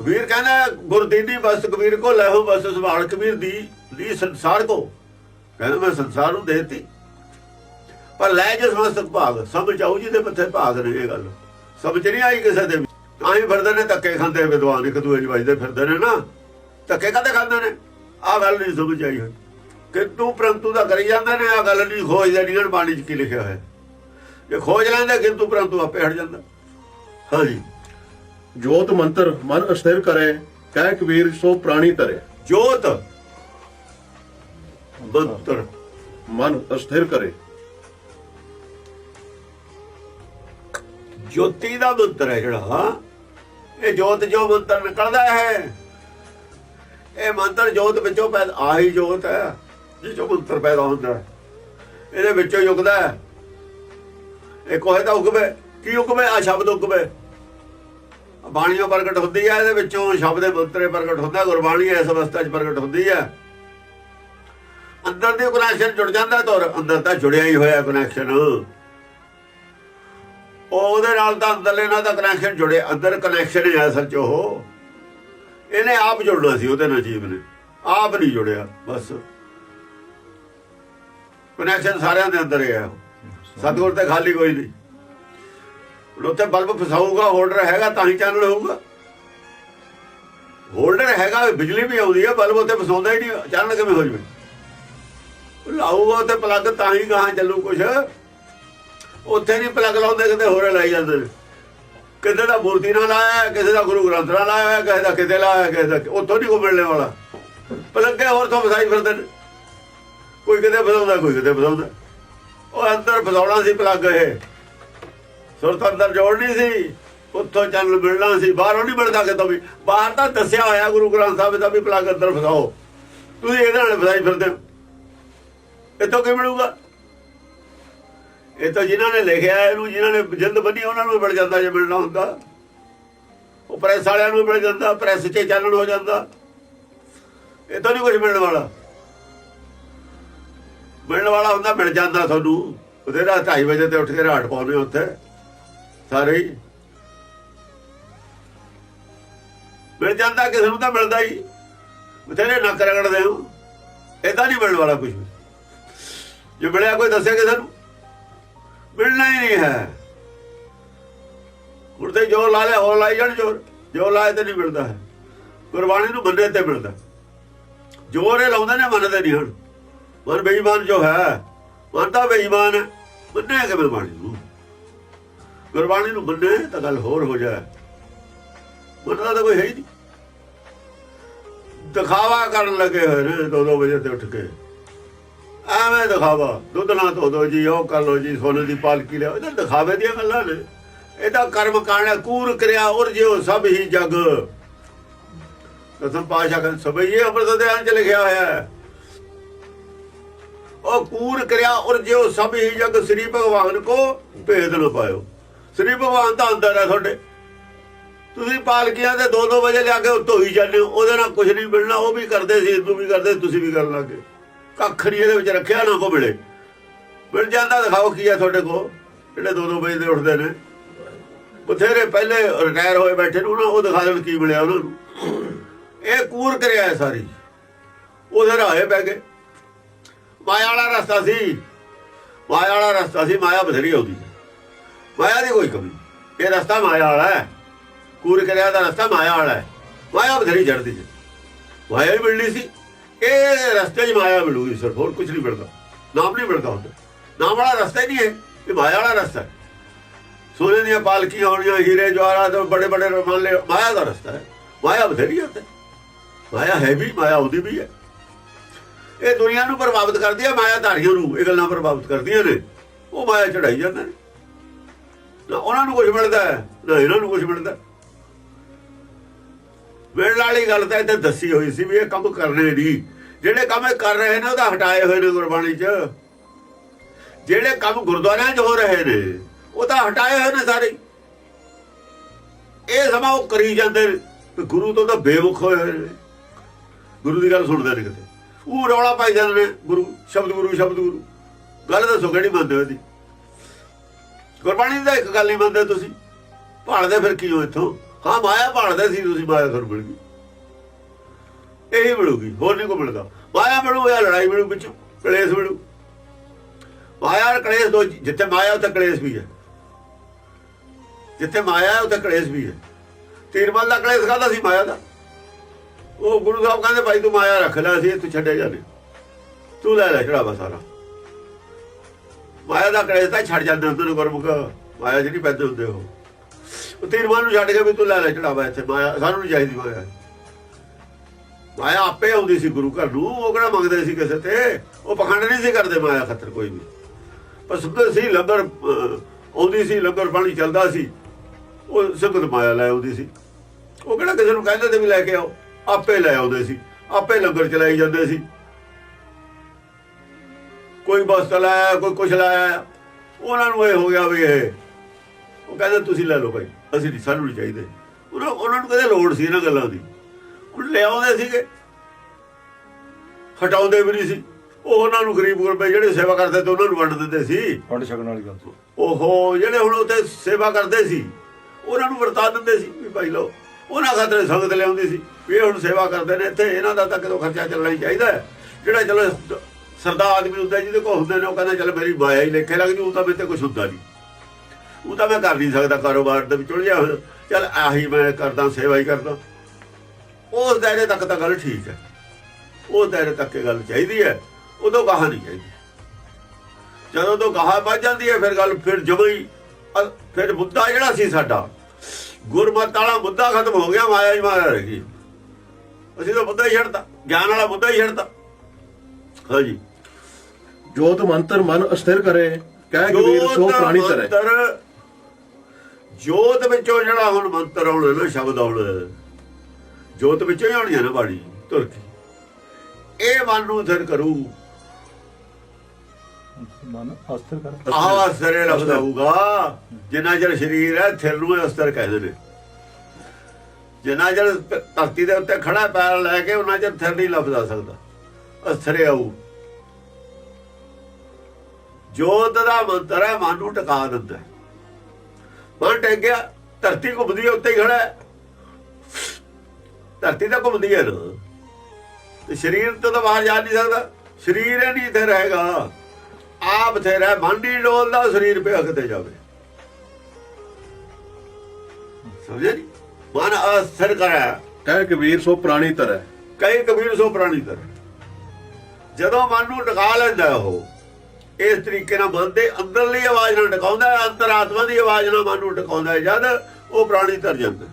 ਕਬੀਰ ਕਹਿੰਦਾ ਗੁਰਦੀਨੀ ਬਸ ਕਬੀਰ ਕੋ ਲੈਹੋ ਬਸ ਸੰਭਾਲ ਕਬੀਰ ਦੀ ਦੀ ਸੰਸਾਰ ਕੋ। ਕਹਿੰਦਾ, ਮੈਂ ਸੰਸਾਰ ਨੂੰ ਦੇਤੀ। ਪਰ ਲੈ ਜੇ ਸਮਸਤ ਭਾਗ ਸਮਝ ਆਉ ਜੀ ਦੇ ਮੱਥੇ ਭਾਗ ਨੇ ਇਹ ਗੱਲ। ਸਮਝ ਨਹੀਂ ਆਈ ਕਿਸੇ ਦੇ ਵੀ। ਤਾਂ ਫਿਰਦੇ ਨੇ, ਧੱਕੇ ਖਾਂਦੇ ਵਿਦਵਾਨ ਇੱਕ ਦੂਜੇ ਦੀ ਵੱਜਦੇ ਫਿਰਦੇ ਨੇ ਨਾ। ਧੱਕੇ ਕਾਹਦੇ ਖਾਂਦੇ ਨੇ। ਆਹ ਗੱਲ ਨਹੀਂ ਸਮਝ ਆਈ ਹੋਈ ਕਿੰਤੂ ਪ੍ਰੰਤੂ ਦਾ ਕਰੀ ਜਾਂਦੇ ਨੇ, ਆਹ ਗੱਲ ਨਹੀਂ ਖੋਜਦੇ ਨਹੀਂ ਬਾਣੀ 'ਚ ਕੀ ਲਿਖਿਆ ਹੋਇਆ। ਜੇ ਖੋਜ ਲੈਂਦੇ, ਕਿੰਤੂ ਪ੍ਰੰਤੂ ਆਪੇ ਹਟ ਜਾਂਦਾ। ਹਾਂਜੀ। ਜੋਤ ਮੰਤਰ ਮਨ ਅਸਥਿਰ ਕਰੇ ਕਹਿ ਕਬੀਰ ਸੋ ਪ੍ਰਾਣੀ ਤਰੇ ਜੋਤ। ਮੰਤਰ ਮਨ ਅਸਥਿਰ ਕਰੇ। ਜੋਤੀ ਦਾ ਮੰਤਰ ਹੈ ਜਿਹੜਾ ਇਹ ਜੋਤ ਜੋ ਮੰਤਰ ਨਿਕਲਦਾ ਹੈ। ਇਹ ਮੰਤਰ ਜੋਤ ਵਿੱਚੋਂ ਪੈਦਾ ਆਹੀ ਜੋਤ ਹੈ ਜਿਸ ਚੋਂ ਮੰਤਰ ਪੈਦਾ ਹੁੰਦਾ ਹੈ। ਇਹਦੇ ਵਿੱਚੋਂ ਯੁਗਦਾ ਹੈ। ਇਹ ਕੋਹੇ ਦਾ ਉਗਵੇ ਕੀ ਉਗਵੇ? ਆ ਸ਼ਬਦ ਉਗਵੇ। ਬਾਣੀਓ ਪ੍ਰਗਟ ਹੁੰਦੀ ਹੈ ਇਹਦੇ ਵਿੱਚੋਂ ਸ਼ਬਦ ਦੇ ਮੰਤਰੇ ਪ੍ਰਗਟ ਹੁੰਦਾ, ਗੁਰਬਾਣੀ ਇਸ ਅਵਸਥਾ 'ਚ ਪ੍ਰਗਟ ਹੁੰਦੀ ਹੈ ਅੰਦਰ ਦੇ ਕਨੈਕਸ਼ਨ ਜੁੜ ਜਾਂਦਾ ਤੋਰ ਅੰਦਰ ਤਾਂ ਜੁੜਿਆ ਹੀ ਹੋਇਆ ਕਨੈਕਸ਼ਨ ਉਹਦੇ ਨਾਲ ਤਾਂ ਅੰਦਰਲੇ ਨਾਲ ਤਾਂ ਕਨੈਕਸ਼ਨ ਜੁੜਿਆ ਅੰਦਰ ਕਨੈਕਸ਼ਨ ਹੈ ਸੱਚ ਉਹ। ਇਹਨੇ ਆਪ ਜੁੜਨਾ ਸੀ, ਉਹਦੇ ਨਾਲ ਜੀਵ ਨੇ। ਆਪ ਨਹੀਂ ਜੁੜਿਆ, ਬਸ। ਕਨੈਕਸ਼ਨ ਸਾਰਿਆਂ ਦੇ ਅੰਦਰ ਹੈ ਸਤਿਗੁਰ ਤੇ ਖਾਲੀ ਕੋਈ ਨਹੀਂ। ਉੱਥੇ ਬਲਬ ਫਸਾਊਗਾ, ਹੋਲਡਰ ਹੈਗਾ ਤਾਂ ਹੀ ਚਾਨਣ ਹੋਊਗਾ। ਹੋਲਡਰ ਹੈਗਾ, ਬਿਜਲੀ ਵੀ ਆਉਂਦੀ ਹੈ ਬਲਬ ਉੱਥੇ ਫਸਾਉਂਦਾ ਹੀ ਨਹੀਂ ਚਾਨਣ ਕਿਵੇਂ ਹੋ ਜਵੇ? ਲਾਊਗਾ ਉੱਥੇ ਪਲੱਗ ਤਾਂ ਹੀ ਗਾਹਾਂ ਚੱਲੂ ਕੁਛ। ਉੱਥੇ ਨਹੀਂ ਪਲੱਗ ਲਾਉਂਦੇ, ਕਿਤੇ ਹੋਰ ਲਾਈ ਜਾਂਦੇ ਨੇ। ਕਿਸੇ ਦਾ ਮੂਰਤੀ ਨਾਲ ਲਾਇਆ, ਕਿਸੇ ਦਾ ਗੁਰੂ ਗ੍ਰੰਥ ਨਾਲ ਲਾਇਆ, ਕਿਸੇ ਦਾ ਕਿਤੇ ਲਾਇਆ, ਕਿਸੇ ਦਾ ਉੱਥੋਂ ਨਹੀਂ ਕੋ ਮਿਲਣੇ ਵਾਲਾ। ਪਲੱਗੇ ਹੋਰ ਤੋਂ ਫਸਾਈ ਫਿਰਦੇ ਨੇ। ਕੋਈ ਕਿਤੇ ਫਸਾਉਂਦਾ, ਕੋਈ ਕਿਤੇ ਫਸਾਉਂਦਾ। ਉਹ ਅੰਦਰ ਫਸਾਉਣਾ ਸੀ ਪਲੱਗ ਇਹ। ਸੁਰਤ ਅੰਦਰ ਜੋੜਨੀ ਸੀ। ਉੱਥੋਂ ਚੱਲ ਮਿਲਣਾ ਸੀ। ਬਾਹਰੋਂ ਨਹੀਂ ਮਿਲਦਾ ਕਿਤੋਂ ਵੀ। ਬਾਹਰ ਤਾਂ ਦੱਸਿਆ ਹੋਇਆ ਗੁਰੂ ਗ੍ਰੰਥ ਸਾਹਿਬ ਦਾ ਵੀ ਪਲੱਗ ਅੰਦਰ ਫਸਾਓ। ਤੁਸੀਂ ਇਹਦੇ ਨਾਲ ਫਸਾਈ ਫਿਰਦੇ ਇੱਥੋਂ ਕੀ ਮਿਲੂਗਾ? ਇਹ ਤਾਂ ਜਿਨ੍ਹਾਂ ਨੇ ਲਿਖਿਆ, ਇਹਨੂੰ ਜਿਨ੍ਹਾਂ ਨੇ ਜਿੰਦ ਬੰਨੀ, ਉਹਨਾਂ ਨੂੰ ਮਿਲ ਜਾਂਦਾ ਜੇ ਮਿਲਣਾ ਹੁੰਦਾ। ਉਹ ਪ੍ਰੈਸ ਵਾਲਿਆਂ ਨੂੰ ਮਿਲ ਜਾਂਦਾ, ਪ੍ਰੈਸ 'ਚ ਚਾਨਣ ਹੋ ਜਾਂਦਾ। ਇਹ ਤਾਂ ਨਹੀਂ ਕੁਝ ਮਿਲਣ ਵਾਲਾ। ਮਿਲਣ ਵਾਲਾ ਹੁੰਦਾ, ਮਿਲ ਜਾਂਦਾ ਤੁਹਾਨੂੰ। ਉਹਦੇ ਰਾਤ 2:30 ਵਜੇ ਤੇ ਉੱਠ ਕੇ ਰਾਟ ਪਾਉਣੇ ਉੱਥੇ। ਸਾਰੇ ਹੀ। ਮਿਲ ਜਾਂਦਾ ਕਿਸੇ ਨੂੰ ਤਾਂ ਮਿਲਦਾ ਹੀ। ਬਥੇਰੇ ਨੱਕ ਰਗੜਦੇ ਹੋ। ਇਦਾਂ ਨਹੀਂ ਮਿਲਣ ਵਾਲਾ ਕੁਝ ਜੇ ਮਿਲਿਆ ਕੋਈ ਦੱਸਿਆ ਕਿਸੇ ਨੂੰ? ਮਿਲਣਾ ਹੀ ਨਹੀਂ ਹੈ। ਹੁਣ ਤੇ ਜੋ ਲਾ ਲਿਆ, ਹੋਰ ਲਾਈ ਜਾਣ ਜੋਰ। ਜੋ ਲਾਏ ਤੇ ਨਹੀਂ ਮਿਲਦਾ ਹੈ। ਗੁਰਬਾਣੀ ਨੂੰ ਮੰਨੇ ਤੇ ਮਿਲਦਾ ਜੋਰ ਇਹ ਲਾਉਂਦੇ ਨੇ, ਮੰਨਦੇ ਨਹੀਂ ਹਨ ਮਨ ਬੇਈਮਾਨ ਜੋ ਹੈ, ਮਨ ਤਾਂ ਬੇਈਮਾਨ ਹੈ। ਮੰਨੇ ਕਿਵੇਂ ਬਾਣੀ ਨੂੰ? ਗੁਰਬਾਣੀ ਨੂੰ ਮੰਨੇ ਤਾਂ ਗੱਲ ਹੋਰ ਹੋ ਜਾਏ। ਮੰਨਣਾ ਤਾਂ ਕੋਈ ਹੈ ਹੀ ਨਹੀਂ। ਦਿਖਾਵਾ ਕਰਨ ਲੱਗੇ ਹੋਏ ਨੇ ਦੋ ਦੋ ਵਜੇ ਤੇ ਉੱਠ ਕੇ। ਐਵੇਂ ਦਿਖਾਵਾ। ਦੁੱਧ ਨਾ ਧੋ ਦੋ ਜੀ, ਉਹ ਕਰ ਲੋ ਜੀ, ਸੋਨੇ ਦੀ ਪਾਲਕੀ ਲਿਆ ਇਹਦਾ ਦਿਖਾਵੇ ਦੀਆਂ ਗੱਲਾਂ ਨੇ। ਇਹਦਾ ਕਰਮ ਕਾਣਾ ਕੂਰ ਕਰਿਆ ਉਰ ਜਿਉ ਸਭ ਹੀ ਜਗ। ਦਸਮ ਪਾਸ਼ਾ ਕਹਿੰਦੇ ਸਭਈ ਅੰਮ੍ਰਿਤ ਦੇ ਅੰਚ ਲਿਖਿਆ ਹੋਇਆ ਹੈ। ਉਹ ਕੂਰ ਕਰਿਆ ਉਰ ਜਿਉ ਸਭ ਹੀ ਜਗ, ਸ੍ਰੀ ਭਗਵਾਨ ਕੋ ਭੇਦ ਨਾ ਪਾਇਓ। ਸ੍ਰੀ ਭਗਵਾਨ ਦਾ ਅੰਦਰ ਹੈ ਤੁਹਾਡੇ। ਤੁਸੀਂ ਪਾਲਕੀਆਂ ਦੇ 2-2 ਵਜੇ ਲਿਆ ਕੇ ਧੋਈ ਜਾਂਦੇ ਹੋ। ਉਹਦੇ ਨਾਲ ਕੁਝ ਨਹੀਂ ਮਿਲਣਾ, ਉਹ ਵੀ ਕਰਦੇ ਸੀ ਤੂੰ ਵੀ ਕਰਦੇ, ਤੁਸੀਂ ਵੀ ਕਰਨ ਲੱਗੇ ਕੱਖ ਨਹੀਂ ਇਹਦੇ ਵਿੱਚ ਰੱਖਿਆ ਨਾ ਕੋ ਮਿਲੇ। ਮਿਲ ਜਾਂਦਾ, ਦਿਖਾਓ ਕੀ ਹੈ ਤੁਹਾਡੇ ਕੋ ਜਿਹੜੇ 2-2 ਵਜੇ ਦੇ ਉੱਠਦੇ ਨੇ। ਬਥੇਰੇ ਪਹਿਲੇ ਰਿਟਾਇਰ ਹੋਏ ਬੈਠੇ ਨੇ, ਉਹਨਾਂ ਉਹ ਦਿਖਾ ਦੇਣ ਕੀ ਮਿਲਿਆ ਉਹਨਾਂ ਨੂੰ। ਇਹ ਕੂਰ ਕਰਿਆ ਹੈ ਸਾਰੀ। ਉਹਦੇ ਰਾਹੇ ਪੈ ਗਏ ਮਾਇਆ ਵਾਲਾ ਰਸਤਾ ਸੀ। ਮਾਇਆ ਵਾਲਾ ਰਸਤਾ ਸੀ, ਮਾਇਆ ਬਥੇਰੀ ਆਉਂਦੀ ਮਾਇਆ ਦੀ ਕੋਈ ਕਮੀ ਇਹ ਰਸਤਾ ਮਾਇਆ ਵਾਲਾ ਹੈ। ਕੂਰ ਕਰਿਆ ਦਾ ਰਸਤਾ ਮਾਇਆ ਵਾਲਾ ਹੈ। ਮਾਇਆ ਬਥੇਰੀ ਚੜਦੀ ਹੈ। ਮਾਇਆ ਹੀ ਮਿਲਣੀ ਸੀ। ਇਹ ਰਸਤੇ 'ਚ ਮਾਇਆ ਮਿਲੂਗੀ ਸਿਰਫ, ਹੋਰ ਕੁਝ ਨਹੀਂ ਮਿਲਦਾ। ਨਾਮ ਨਹੀਂ ਮਿਲਦਾ ਹੁੰਦਾ ਨਾਮ ਵਾਲਾ ਰਸਤਾ ਹੀ ਨਹੀਂ ਹੈ। ਇਹ ਮਾਇਆ ਵਾਲਾ ਰਸਤਾ ਹੈ। ਸੋਨੇ ਦੀਆਂ ਪਾਲਕੀਆਂ ਹੋਣੀਆਂ, ਹੀਰੇ ਜਵਾਹਰਾਤ ਤੇ ਬੜੇ ਬੜੇ ਰਮਾਨ ਲੈ ਮਾਇਆ ਦਾ ਰਸਤਾ ਹੈ। ਮਾਇਆ ਬਥੇਰੀ ਹੈ ਉੱਥੇ। ਮਾਇਆ ਹੈ ਵੀ, ਮਾਇਆ ਉਹਦੀ ਵੀ ਹੈ। ਇਹ ਦੁਨੀਆ ਨੂੰ ਪ੍ਰਭਾਵਿਤ ਕਰਦੀ ਹੈ, ਮਾਇਆ ਧਾਰੀਆਂ ਨੂੰ। ਇਹ ਗੱਲਾਂ ਪ੍ਰਭਾਵਿਤ ਕਰਦੀਆਂ ਨੇ। ਉਹ ਮਾਇਆ ਚੜਾਈ ਜਾਂਦੇ ਨੇ। ਨਾ ਉਹਨਾਂ ਨੂੰ ਕੁਝ ਮਿਲਦਾ ਨਾ ਇਹਨਾਂ ਨੂੰ ਕੁਝ ਮਿਲਦਾ ਮਿਲਣ ਵਾਲੀ ਗੱਲ ਤਾਂ ਇੱਥੇ ਦੱਸੀ ਹੋਈ ਸੀ ਵੀ ਇਹ ਕੰਮ ਕਰਨੇ ਨਹੀਂ ਜਿਹੜੇ ਕੰਮ ਇਹ ਕਰ ਰਹੇ ਨੇ ਉਹਦਾ ਹਟਾਏ ਹੋਏ ਨੇ ਗੁਰਬਾਣੀ 'ਚ। ਜਿਹੜੇ ਕੰਮ ਗੁਰਦੁਆਰਿਆਂ 'ਚ ਹੋ ਰਹੇ ਨੇ, ਉਹ ਤਾਂ ਹਟਾਏ ਹੋਏ ਨੇ ਸਾਰੇ। ਇਹ ਸਮਾਂ ਉਹ ਕਰੀ ਜਾਂਦੇ ਨੇ ਗੁਰੂ ਤੋਂ ਤਾਂ ਬੇਵਕੂਫ ਹੋਏ ਹੋਏ ਨੇ। ਗੁਰੂ ਦੀ ਗੱਲ ਸੁਣਦੇ ਨੇ ਕਿਤੇ। ਉਹ ਰੌਲਾ ਪਾਈ ਜਾਂਦੇ ਨੇ, ਗੁਰੂ, ਸ਼ਬਦ ਗੁਰੂ ਸ਼ਬਦ ਗੁਰੂ। ਗੱਲ ਦੱਸੋ ਕਿਹੜੀ ਮੰਨਦੇ ਹੋ ਇਹਦੀ ਗੁਰਬਾਣੀ ਦਾ ਇੱਕ ਗੱਲ ਨਹੀਂ ਮੰਨਦੇ ਤੁਸੀਂ। ਭਾਲਦੇ ਫਿਰ ਕੀ ਹੋ ਇੱਥੋਂ? ਹਾਂ, ਮਾਇਆ ਭਾਲਦੇ ਸੀ ਤੁਸੀਂ, ਮਾਇਆ ਤੁਹਾਨੂੰ ਮਿਲ ਗਈ। ਇਹੀ ਮਿਲੂਗੀ, ਹੋਰ ਨਹੀਂ ਕੋ ਮਿਲਦਾ। ਮਾਇਆ ਮਿਲੂ, ਜਾਂ ਲੜਾਈ ਮਿਲੂ ਵਿੱਚ, ਕਲੇਸ਼ ਮਿਲੂ। ਮਾਇਆ ਕਲੇਸ਼ ਦੋ ਜਿੱਥੇ ਮਾਇਆ, ਉੱਥੇ ਕਲੇਸ਼ ਵੀ ਹੈ। ਜਿੱਥੇ ਮਾਇਆ ਉੱਥੇ ਕਲੇਸ਼ ਵੀ ਹੈ। ਤੀਰਮਲ ਦਾ ਕਲੇਸ਼ ਕਾਹਦਾ ਸੀ, ਮਾਇਆ ਦਾ? ਉਹ ਗੁਰੂ ਸਾਹਿਬ ਕਹਿੰਦੇ, ਭਾਈ ਤੂੰ ਮਾਇਆ ਰੱਖ ਲੈ ਸੀ ਤੂੰ ਛੱਡੇ ਜਾਣੇ ਤੂੰ ਲੈ ਲੈ ਚੜਾਵਾ ਸਾਰਾ। ਮਾਇਆ ਦਾ ਕਲੇਸ਼ ਤਾਂ ਛੱਡ ਜਾਂਦੇ ਹੁੰਦੇ ਨੇ ਗੁਰਮੁਖ। ਮਾਇਆ ਜਿਹੜੀ ਪੈਦੇ ਹੁੰਦੇ ਉਹ। ਉਹ ਤੀਰਮਲ ਨੂੰ ਛੱਡ ਕੇ ਵੀ ਤੂੰ ਲੈ ਲੈ ਚੜਾਵਾ ਇੱਥੇ ਮਾਇਆ ਸਾਨੂੰ ਨਹੀਂ ਚਾਹੀਦੀ ਮਾਇਆ ਮਾਇਆ ਆਪੇ ਆਉਂਦੀ ਸੀ ਗੁਰੂ ਘਰ ਨੂੰ, ਉਹ ਕਿਹੜਾ ਮੰਗਦੇ ਸੀ ਕਿਸੇ ਤੇ? ਉਹ ਪਖੰਡ ਨਹੀਂ ਸੀ ਕਰਦੇ ਮਾਇਆ ਖੱਤਰ ਕੋਈ ਵੀ। ਪਰ ਸੁਣਦੇ ਸੀ, ਲੰਗਰ ਆਉਂਦੀ ਸੀ, ਲੰਗਰ ਪਾਣੀ ਚੱਲਦਾ ਸੀ। ਉਹ ਸੰਗਤ ਮਾਇਆ ਲੈ ਆਉਂਦੀ ਸੀ। ਉਹ ਕਿਹੜਾ ਕਿਸੇ ਨੂੰ ਕਹਿੰਦੇ ਤੇ ਵੀ ਲੈ ਕੇ ਆਓ, ਆਪੇ ਲੈ ਆਉਂਦੇ ਸੀ, ਆਪੇ ਲੰਗਰ ਚਲਾਈ ਜਾਂਦੇ ਸੀ। ਕੋਈ ਬਸ ਲਾਇਆ ਕੋਈ ਕੁਛ ਲਾਇਆ। ਉਹਨਾਂ ਨੂੰ ਇਹ ਹੋ ਗਿਆ ਵੀ ਇਹ। ਉਹ ਕਹਿੰਦੇ ਤੁਸੀਂ ਲੈ ਲਓ ਭਾਈ ਅਸੀਂ ਨਹੀਂ ਸਾਨੂੰ ਨਹੀਂ ਚਾਹੀਦੇ। ਉਹਨਾਂ ਉਹਨਾਂ ਨੂੰ ਕਦੇ ਲੋੜ ਸੀ ਇਹਨਾਂ ਗੱਲਾਂ ਦੀ। ਉਹ ਲਿਆਉਂਦੇ ਸੀਗੇ। ਹਟਾਉਂਦੇ ਵੀ ਨਹੀਂ ਸੀ। ਉਹ ਉਹਨਾਂ ਨੂੰ ਗਰੀਬ ਗੁਰਬੇ ਜਿਹੜੇ ਸੇਵਾ ਕਰਦੇ ਤੇ ਉਹਨਾਂ ਨੂੰ ਵੰਡ ਦਿੰਦੇ ਸੀ। ਫੰਡ ਛਕਣ ਵਾਲੀ ਗੱਲ ਓਹੋ ਜਿਹੜੇ ਹੁਣ ਉੱਥੇ ਸੇਵਾ ਕਰਦੇ ਸੀ ਉਹਨਾਂ ਨੂੰ ਵਰਤਾ ਦਿੰਦੇ ਸੀ ਵੀ ਭਾਈ ਲਓ ਉਹਨਾਂ ਖਾਤਰ ਸੰਗਤ ਲਿਆਉਂਦੀ ਸੀ ਵੀ ਹੁਣ ਸੇਵਾ ਕਰਦੇ ਨੇ ਇੱਥੇ ਇਹਨਾਂ ਦਾ ਤਾਂ ਕਿਦੋਂ ਖਰਚਾ ਚੱਲਣਾ ਹੀ ਚਾਹੀਦਾ। ਜਿਹੜਾ ਚਲੋ ਸਰਦਾ ਆਦਮੀ ਹੁੰਦਾ, ਜਿਹਦੇ ਕੋਲ ਹੁੰਦੇ ਨੇ, ਉਹ ਕਹਿੰਦਾ, ਚੱਲ ਮੇਰੀ ਮਾਇਆ ਹੀ ਲੇਖੇ ਲੱਗ ਜੂ, ਉਹ ਤਾਂ ਮੇਰੇ ਤੇ ਕੁਝ ਹੁੰਦਾ ਨਹੀਂ ਉਹ ਤਾਂ ਮੈਂ ਕਰ ਨਹੀਂ ਸਕਦਾ ਕਾਰੋਬਾਰ ਦੇ ਵਿੱਚ ਉਲਝਿਆ ਹੋਇਆ ਚੱਲ ਆਹੀ ਮੈਂ ਕਰਦਾ, ਸੇਵਾ ਹੀ ਕਰਦਾ। ਉਸ ਦਾਇਰੇ ਤੱਕ ਤਾਂ ਗੱਲ ਠੀਕ ਹੈ। ਉਸ ਦਾਇਰੇ ਤੱਕ ਇਹ ਗੱਲ ਚਾਹੀਦੀ ਹੈ, ਉਦੋਂ ਗਾਹਾਂ ਨਹੀਂ ਚਾਹੀਦੀ ਜਦੋਂ ਤੋਂ ਗਾਹ ਵੱਜ ਜਾਂਦੀ ਹੈ, ਫਿਰ ਗੱਲ ਫਿਰ ਜਮਾਂ ਫਿਰ ਮੁੱਦਾ ਜਿਹੜਾ ਸੀ ਸਾਡਾ, ਗੁਰਮਤ ਵਾਲਾ ਮੁੱਦਾ ਖਤਮ ਹੋ ਗਿਆ, ਮਾਇਆ ਹੀ ਮਾਇਆ ਰਹਿ ਗਈ। ਅਸੀਂ ਤਾਂ ਮੁੱਦਾ ਹੀ ਛੱਡਤਾ, ਗਿਆਨ ਵਾਲਾ ਮੁੱਦਾ ਹੀ ਛੱਡਤਾ। ਹਾਂਜੀ। ਜੋਤ ਮੰਤਰ ਮਨ ਅਸਥਿਰ ਕਰੇ ਕਹਿ ਕਬੀਰ ਸੋ ਜੋਤ ਪ੍ਰਾਣੀ ਤਰੈ ਜੋਤ ਵਿੱਚੋਂ ਜਿਹੜਾ ਹੁਣ ਮੰਤਰ ਆਉਣਾ ਨਾ ਸ਼ਬਦ ਆਉਣਾ ਜੋਤ ਵਿੱਚੋਂ ਹੀ ਆਉਣੀ ਹੈ ਨਾ ਬਾਣੀ ਤੁਰ ਕੇ। ਇਹ ਮਨ ਨੂੰ ਥਿਰ ਕਰੂ। ਮਨ ਅਸਥਿਰ ਕਰ। ਆਹ ਸਰੇ ਲਫ਼ਜ਼ ਆਊਗਾ। ਜਿੰਨਾ ਚਿਰ ਸਰੀਰ ਹੈ ਥਿਰ ਨੂੰ ਇਹ ਅਸਤਰ ਕਹਿੰਦੇ ਨੇ। ਜਿੰਨਾ ਚਿਰ ਧਰਤੀ ਦੇ ਉੱਤੇ ਖੜਾ ਪੈਰ ਲੈ ਕੇ ਉਹਨਾਂ ਚਿਰ ਥਿਰ ਨਹੀਂ ਲਫ਼ਜ਼ ਆ ਸਕਦਾ। ਅਸਰੇ ਆਊ। ਜੋਤ ਦਾ ਮੰਤਰ ਹੈ ਮਨ ਨੂੰ ਟਿਕਾ ਦਿੰਦਾ। ਮਨ ਟਿਕ ਗਿਆ ਧਰਤੀ ਘੁੰਮਦੀ ਹੈ ਉੱਤੇ ਹੀ ਖੜਾ ਹੈ। ਧਰਤੀ ਤਾਂ ਘੁੰਮਦੀ ਹੈ ਨਾ। ਤੇ ਸਰੀਰ ਤੋਂ ਤਾਂ ਬਾਹਰ ਜਾ ਨਹੀਂ ਸਕਦਾ। ਸਰੀਰ ਹੀ ਨਹੀਂ ਇੱਥੇ ਰਹੇਗਾ। ਆਪ ਤੇਰਾ ਮੰਡੀ ਡੋਲਦਾ ਸਰੀਰ ਪਿਆ ਕਿਤੇ ਜਾਵੇ। ਸਮਝਿਆ ਨਹੀਂ ਮਨ ਅਸਰ ਕਰਾ ਕਹਿ ਕਬੀਰ ਸੋ ਪ੍ਰਾਣੀ ਤਰੈ ਕਈ ਕਬੀਰ ਸੋ ਪ੍ਰਾਣੀ ਤਰ ਜਦੋਂ ਮਨ ਨੂੰ ਟਿਕਾ ਲੈਂਦਾ ਉਹ ਇਸ ਤਰੀਕੇ ਨਾਲ ਮਨ ਦੇ ਅੰਦਰਲੀ ਆਵਾਜ਼ ਨਾਲ ਡਕਾਉਂਦਾ ਹੈ, ਅੰਤਰਾਤਮਾ ਦੀ ਆਵਾਜ਼ ਨਾਲ ਮਨ ਨੂੰ ਡਕਾਉਂਦਾ ਹੈ, ਜਦ ਉਹ ਪ੍ਰਾਣੀ ਤਰ ਜਾਂਦਾ